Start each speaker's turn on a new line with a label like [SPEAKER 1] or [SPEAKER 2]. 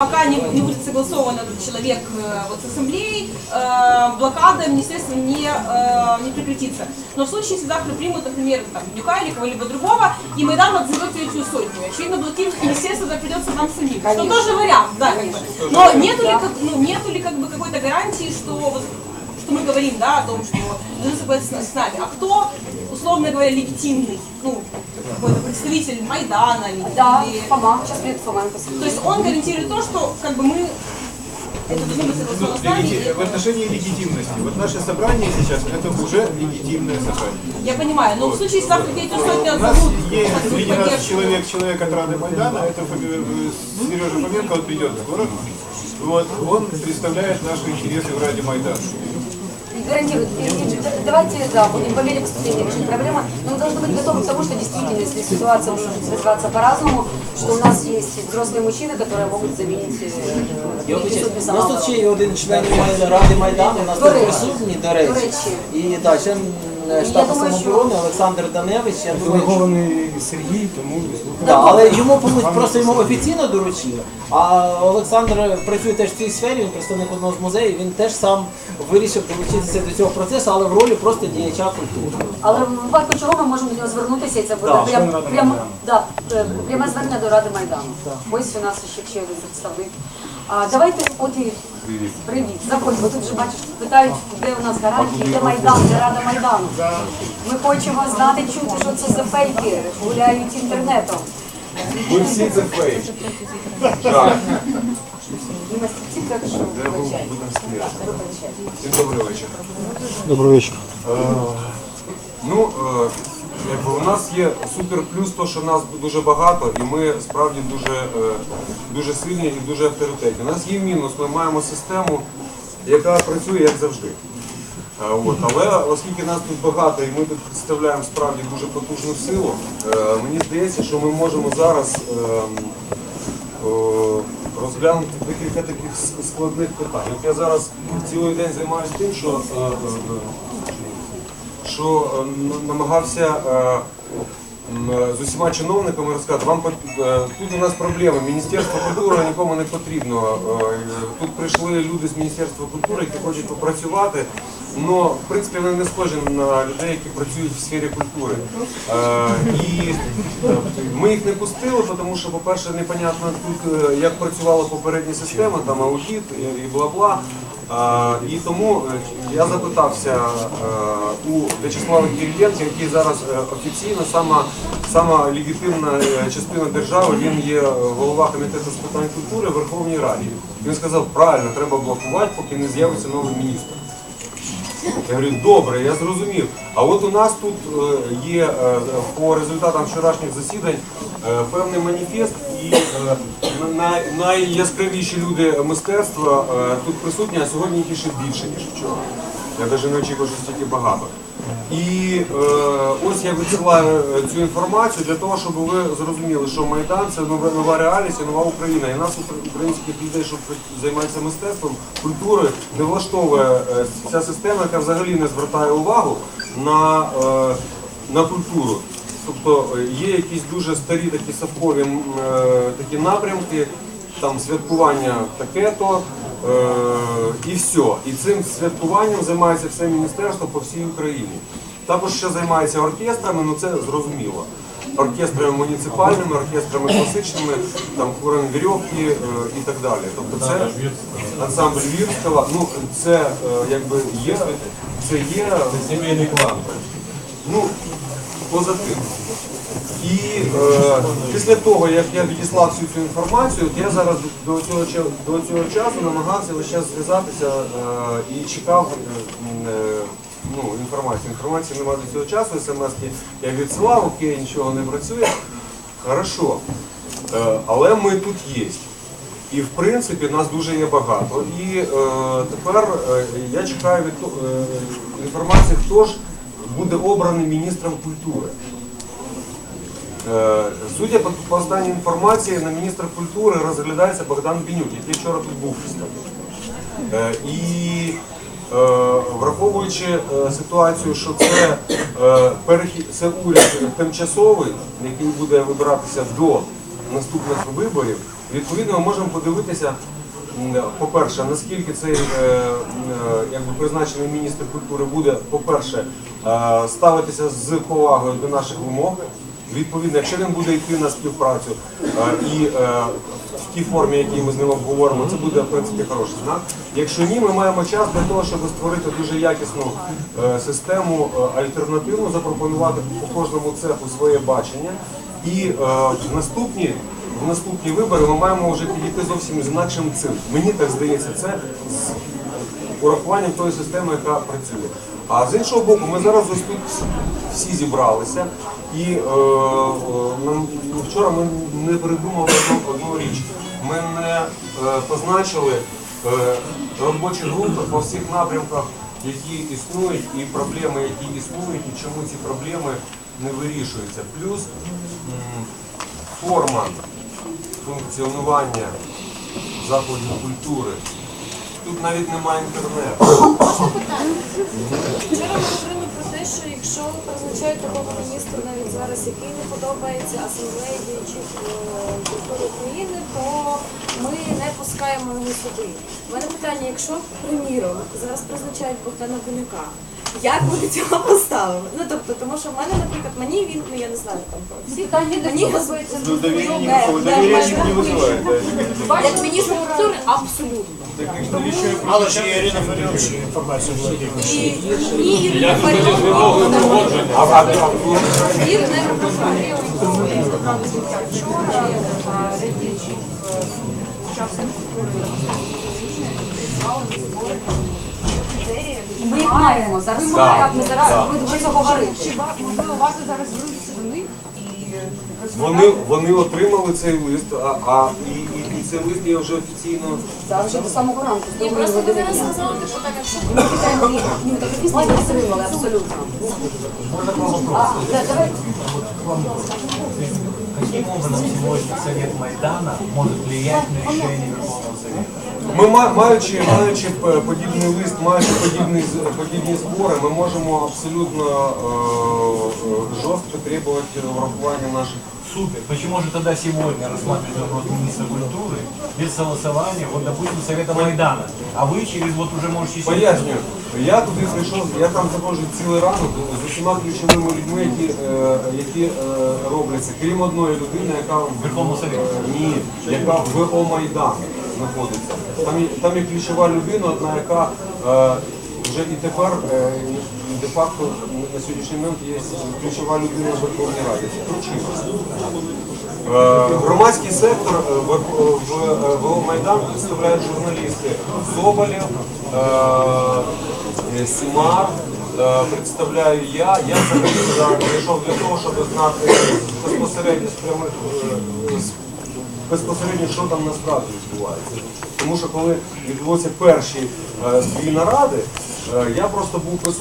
[SPEAKER 1] Пока не, не будет согласован этот человек э, вот с ассамблеей, э, блокада, естественно, не, э, не прекратится. Но в случае, если завтра примут, например, там, Дюка или кого-либо другого, и Майдан отзовет третью сотню, очевидно, блокировать естественно, придется нам самим. Что тоже вариант, да, бы. Но нету ли, как, ну, нету ли как бы какой-то гарантии, что вот что мы говорим, да, о том, что должны согласиться с нами. А кто, условно говоря, легитимный, ну, какой-то представитель Майдана или,
[SPEAKER 2] Да,
[SPEAKER 1] или-
[SPEAKER 2] Фома, сейчас придет Фоменко.
[SPEAKER 1] то есть он гарантирует то, что как бы мы это с нами.
[SPEAKER 3] Легити- В отношении легитимности. Вот наше собрание сейчас это уже легитимное собрание.
[SPEAKER 1] Я понимаю, но в случае, если завтра третью сотню
[SPEAKER 3] У нас есть среди нас человек, человек от Рады Майдана, это Сережа Фоменко, он придет скоро. Вот, он представляет наши интересы в Раде Майдана.
[SPEAKER 2] И гарантирует. И- и Давайте, да, будем по мере поступления решить проблемы, но мы должны быть готовы к тому, что действительно, если ситуация может развиваться по-разному, что у нас есть взрослые мужчины, которые могут заменить э,
[SPEAKER 4] Я
[SPEAKER 2] великий
[SPEAKER 4] вибачаюсь,
[SPEAKER 2] суд
[SPEAKER 4] У
[SPEAKER 2] без
[SPEAKER 4] нас тут
[SPEAKER 2] самого.
[SPEAKER 4] ще є один член Май- Ради Майдану, у нас
[SPEAKER 2] До
[SPEAKER 4] тут
[SPEAKER 2] речі.
[SPEAKER 4] присутній, до речі.
[SPEAKER 2] До речі.
[SPEAKER 4] І так, член е,
[SPEAKER 2] що-
[SPEAKER 4] самооборони Олександр Даневич, я думаю, що...
[SPEAKER 5] Делегований Сергій, тому
[SPEAKER 4] Да, але йому просто йому офіційно доручили. А Олександр працює теж в цій сфері, він представник одного з музеїв, він теж сам вирішив долучитися до цього процесу, але в ролі просто діяча культури.
[SPEAKER 2] Але в випадку чого ми можемо до нього звернутися, і це буде
[SPEAKER 4] Да,
[SPEAKER 2] прям,
[SPEAKER 5] член Ради
[SPEAKER 2] прям,
[SPEAKER 5] Майдану.
[SPEAKER 2] да, е, пряме звернення до Ради Майдану. Ось у нас ще, ще один представник. А давайте, от і привіт, заходь, бо тут вже бачиш, питають, де у нас гарантії, де Майдан, де Рада Майдану. Ми хочемо знати, чути, що це за фейки, гуляють інтернетом.
[SPEAKER 3] Ви всі це фейк.
[SPEAKER 2] І мастівці так що вибачайте. Вибачайте.
[SPEAKER 3] Всім добрий вечір.
[SPEAKER 5] добрий вечір.
[SPEAKER 6] Ну, е, якби у нас є супер плюс, то що нас дуже багато, і ми справді дуже, е, дуже сильні і дуже авторитетні. У нас є мінус, ми маємо систему, яка працює як завжди. Е, От. Але оскільки нас тут багато і ми тут представляємо справді дуже потужну силу, е, мені здається, що ми можемо зараз розглянути декілька таких складних питань. От я зараз цілий день займаюся тим, що що е, намагався е, з усіма чиновниками розказати, вам е, тут у нас проблеми. Міністерство культури нікому не потрібно. Тут прийшли люди з Міністерства культури, які хочуть попрацювати. але в принципі вони не схожі на людей, які працюють в сфері культури. І ми їх не пустили, тому що, по-перше, непонятно тут, як працювала попередня система, там аудит і і бла-бла. І тому е, я запитався е, у В'ячеслава Кириленка, який зараз е, офіційно сама, сама легітимна частина держави, він є голова комітету з питань культури в Верховній Раді. Він сказав, правильно, треба блокувати, поки не з'явиться новий міністр. Я говорю, добре, я зрозумів. А от у нас тут е, є е, по результатам вчорашніх засідань е, певний маніфест, і найяскравіші люди мистецтва тут присутні, а сьогодні їх ще більше, ніж вчора. Я навіть не очікував, що стільки багато. І е, ось я відсилаю е, цю інформацію для того, щоб ви зрозуміли, що Майдан це нова, нова реальність і нова Україна. І нас, українських людей, що займаються мистецтвом, культурою, не влаштовує е, ця система, яка взагалі не звертає увагу на, е, на культуру. Тобто е, є якісь дуже старі такі совкові е, такі напрямки, там святкування таке-то. Е, і все. І цим святкуванням займається все міністерство по всій Україні. Також ще займається оркестрами, ну це зрозуміло. Оркестрами муніципальними, оркестрами класичними, там хворим вірьовки е, і так далі. Тобто це ансамбль Вірського, ну це е, якби є, це є
[SPEAKER 3] Сімейний клан.
[SPEAKER 6] ну, позитивно. І е, після того, як я відіслав всю цю інформацію, от я зараз до цього, до цього часу намагався весь час зв'язатися е, і чекав е, ну, інформацію. Інформації немає до цього часу, смс-ки я відсилав, окей, нічого не працює. Хорошо. Е, але ми тут є. І в принципі нас дуже є багато. І е, тепер е, я чекаю від е, інформації, хто ж буде обраний міністром культури. Е, Судя по, останній інформації, на міністра культури розглядається Богдан Бенюк, який вчора тут був. Е, І е, враховуючи ситуацію, що це, перехід, це уряд тимчасовий, який буде вибиратися до наступних виборів, Відповідно, ми можемо подивитися, по-перше, наскільки цей якби призначений міністр культури буде, по-перше, ставитися з повагою до наших вимог. Відповідно, якщо він буде йти на співпрацю е, і е, в тій формі, якій ми з ним обговоримо, це буде в принципі хороший знак. Якщо ні, ми маємо час для того, щоб створити дуже якісну е, систему альтернативну, запропонувати по кожному цеху своє бачення. І в наступні в наступні вибори ми маємо вже підійти зовсім з інакшим цим. Мені так здається, це з урахуванням тої системи, яка працює. А з іншого боку, ми зараз ось тут всі зібралися, і е, е, вчора ми не придумали одну, одну річ. Ми не е, позначили е, робочі групи по всіх напрямках, які існують, і проблеми, які існують, і чому ці проблеми не вирішуються. Плюс форма функціонування закладів культури. Тут навіть немає інтернету.
[SPEAKER 7] Вчора ми говорили про те, що якщо призначають такого міністра навіть зараз, який не подобається асамблеї діячів е, культури України, то ми не пускаємо його сюди. У мене питання, якщо, приміром, зараз призначають Богдана Бунюка, як ви до цього поставили? Ну тобто, тому що в мене, наприклад, мені він, ну я не знаю там про всі, мені здається,
[SPEAKER 3] Ну, доверия никакого, доверия не вызывает. да.
[SPEAKER 7] як міністр культури абсолютно.
[SPEAKER 8] Але ж є Ірина Фаріонович інформацію володіє.
[SPEAKER 7] Ні, Ірина Фаріонова, він не пропускає.
[SPEAKER 2] Ми їх маємо зараз. Так, ми зараз ви вже говорили.
[SPEAKER 1] Можливо, варто зараз звернутися до них і
[SPEAKER 6] Вони, вони отримали цей лист, а, а і цей лист є вже офіційно.
[SPEAKER 2] Зараз вже до самого ранку.
[SPEAKER 7] Ні, просто ви зараз сказали, типу, так, якщо
[SPEAKER 2] Ми питаємо ні, так після не отримали, абсолютно. А, да, давай.
[SPEAKER 8] Каким образом сегодня Совет Майдана может влиять на решение Верховного Совета?
[SPEAKER 6] Ми ма- маючи, маючи п- подібний лист, маючи подібні, з- подібні збори, ми можемо абсолютно е, е, жорстко требувати врахування наших.
[SPEAKER 8] Супер. Почему же тогда сегодня рассматривать вопрос министра культуры без согласования, вот, допустим, Совета Майдана? А вы через вот уже можете...
[SPEAKER 6] Пояснюю, я туди прийшов, я там заходжу цілий ранок з усіма ключовими людьми, які, е, які е, робляться, крім одної людини, яка в
[SPEAKER 8] Верховному Совєті?
[SPEAKER 6] е, ні, яка в ОМайдан знаходиться. Там є, там є ключова людина, одна, яка е, вже і тепер е, де-факто на сьогоднішній момент є ключова людина в Верховній Раді. Це Кручина. Е, Громадський сектор е, в, в, е, Майдан представляють журналісти Соболєв, Сімар, представляю я. Я прийшов для того, щоб знати безпосередньо з безпосередньо, що там насправді відбувається. Тому що коли відбулися перші дві наради, я просто був присутній.